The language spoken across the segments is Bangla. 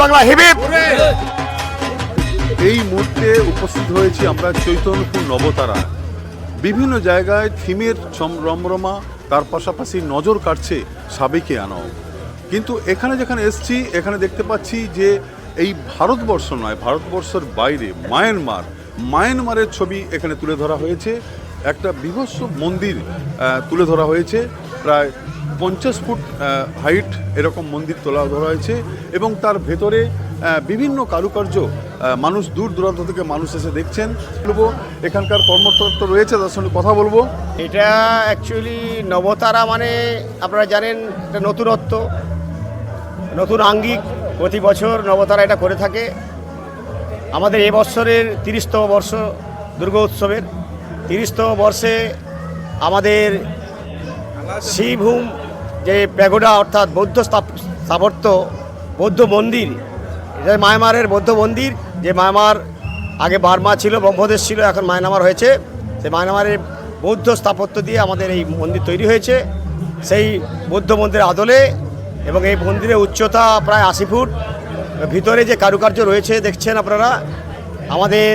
বাংলা হিবিপ এই মুহূর্তে উপস্থিত হয়েছি আমরা চৈতন্যপুর নবতারা। বিভিন্ন জায়গায় থিমের রমরমা, তার পাশাপাশি নজর কাটছে সাবেকে আনাও কিন্তু এখানে যেখানে এসছি, এখানে দেখতে পাচ্ছি যে এই ভারতবর্ষ নয়, ভারতবর্ষের বাইরে, মায়ানমার। মায়ানমারের ছবি এখানে তুলে ধরা হয়েছে। একটা বিভৎস মন্দির তুলে ধরা হয়েছে। প্রায় পঞ্চাশ ফুট হাইট এরকম মন্দির তোলা ধরা হয়েছে এবং তার ভেতরে বিভিন্ন কারুকার্য মানুষ দূর দূরান্ত থেকে মানুষ এসে দেখছেন। বলব, এখানকার কর্মতত্ত্ব রয়েছে, তার সঙ্গে কথা বলব। এটা অ্যাকচুয়ালি নবতারা মানে আপনারা জানেন, এটা নতুনত্ব। নতুন আঙ্গিক প্রতি বছর নবতারা এটা করে থাকে। আমাদের এ বছরের তিরিশতম বর্ষ দুর্গা উৎসবের। তিরিশতম বর্ষে আমাদের শ্রীভূম যে প্যাগোডা অর্থাৎ বৌদ্ধ স্থাপ- স্থাপত্য, বৌদ্ধ মন্দির, এটা মায়ামারের বৌদ্ধ মন্দির, যে মায়ামার আগে বার্মা ছিল, ব্রহ্মদেশ ছিল, এখন মায়ানমার হয়েছে। সেই মায়ানমারের বৌদ্ধ স্থাপত্য দিয়ে আমাদের এই মন্দির তৈরি হয়েছে। সেই বৌদ্ধ মন্দিরের আদলে এবং এই মন্দিরের উচ্চতা প্রায় আশি ফুট। ভিতরে যে কারুকার্য রয়েছে, দেখছেন আপনারা? আমাদের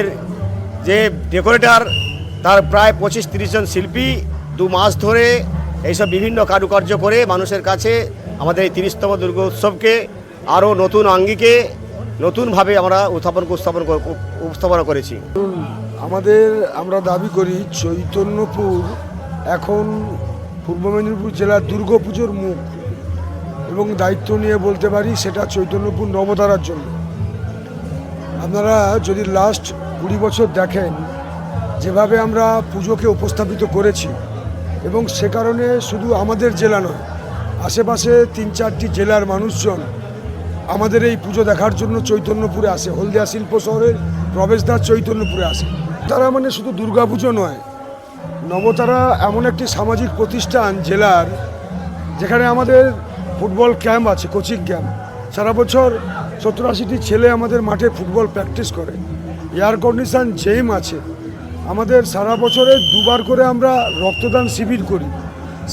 যে ডেকোরেটর তার প্রায় পঁচিশ তিরিশ জন শিল্পী দু মাস ধরে এইসব বিভিন্ন কারুকার্য করে মানুষের কাছে আমাদের এই তিরিশতম দুর্গা উৎসবকে, আরও নতুন আঙ্গিকে নতুনভাবে আমরা উত্থাপন উপস্থাপন উপস্থাপনা করেছি। আমাদের আমরা দাবি করি, চৈতন্যপুর এখন পূর্ব মেদিনীপুর জেলার দুর্গাপুজোর মুখ। এবং দায়িত্ব নিয়ে বলতে পারি সেটা চৈতন্যপুর নবতারার জন্য। আপনারা যদি লাস্ট কুড়ি বছর দেখেন যেভাবে আমরা পুজোকে উপস্থাপিত করেছি এবং সে কারণে শুধু আমাদের জেলা নয়, আশেপাশে তিন চারটি জেলার মানুষজন আমাদের এই পুজো দেখার জন্য চৈতন্যপুরে আসে। হলদিয়া শিল্প শহরের প্রবেশদ্বার চৈতন্যপুরে আসে। তারা মানে শুধু দুর্গাপুজো নয়, নবতারা এমন একটি সামাজিক প্রতিষ্ঠান জেলার, যেখানে আমাদের ফুটবল ক্যাম্প আছে, কোচিং ক্যাম্প। সারা বছর সত্তর আশিটি ছেলে আমাদের মাঠে ফুটবল প্র্যাকটিস করে। এয়ার কন্ডিশন জেম আছে। আমাদের সারা বছরে দুবার করে আমরা রক্তদান শিবির করি।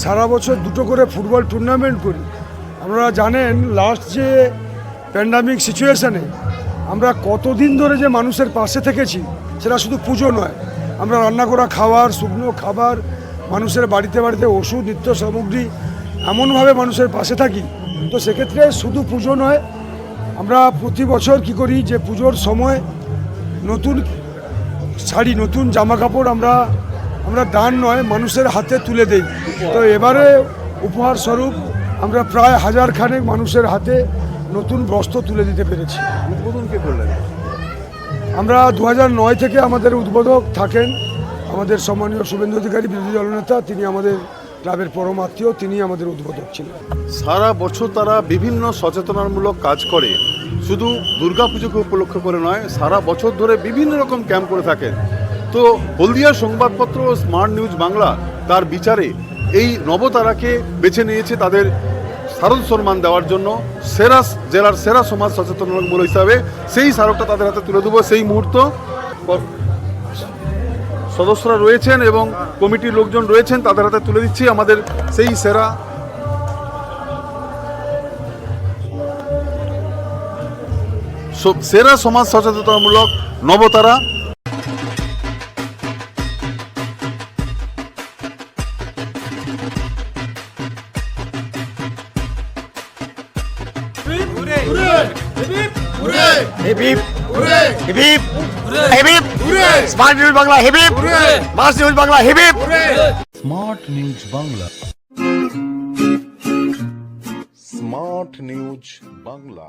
সারা বছর দুটো করে ফুটবল টুর্নামেন্ট করি। আপনারা জানেন লাস্ট যে প্যান্ডামিক সিচুয়েশানে আমরা কতদিন ধরে যে মানুষের পাশে থেকেছি, সেটা শুধু পুজো নয়। আমরা রান্না করা খাবার শুকনো খাবার, মানুষের বাড়িতে বাড়িতে ওষুধ, নিত্য সামগ্রী এমনভাবে মানুষের পাশে থাকি তো সেক্ষেত্রে শুধু পুজো নয় আমরা প্রতি বছর কি করি যে পুজোর সময় নতুন শাড়ি নতুন জামা কাপড় আমরা আমরা দান নয় মানুষের হাতে তুলে দেই। তো এবারে উপহার স্বরূপ আমরা প্রায় হাজার খানেক মানুষের হাতে নতুন বস্ত্র তুলে দিতে পেরেছি। উদ্বোধন কে করলেন? আমরা দু নয় থেকে আমাদের উদ্বোধক থাকেন আমাদের সম্মানীয় শুভেন্দু অধিকারী বিরোধী দলনেতা তিনি আমাদের ক্লাবের পরম আত্মীয় তিনি আমাদের উদ্বোধক ছিলেন। সারা বছর তারা বিভিন্ন সচেতনামূলক কাজ করে। শুধু দুর্গাপুজোকে উপলক্ষ করে নয়, সারা বছর ধরে বিভিন্ন রকম ক্যাম্প করে থাকেন। তো হলদিয়া সংবাদপত্র স্মার্ট নিউজ বাংলা তার বিচারে এই নবতারাকে বেছে নিয়েছে তাদের শারদ সম্মান দেওয়ার জন্য সেরা জেলার সেরা সমাজ সচেতনমূলক হিসাবে সেই স্মারকটা তাদের হাতে তুলে দেবো সেই মুহূর্ত। সদস্যরা রয়েছেন এবং কমিটির লোকজন রয়েছেন তাদের হাতে তুলে দিচ্ছি আমাদের সেই সেরা সেরা সমাজ সচেতনতামূলক নবতারা হিবিপ হিবিপ হিবিপ স্মার্ট নিউজ বাংলা হিবিপ মাস news Bangla হিবিপ Smart News Bangla. Smart News Bangla.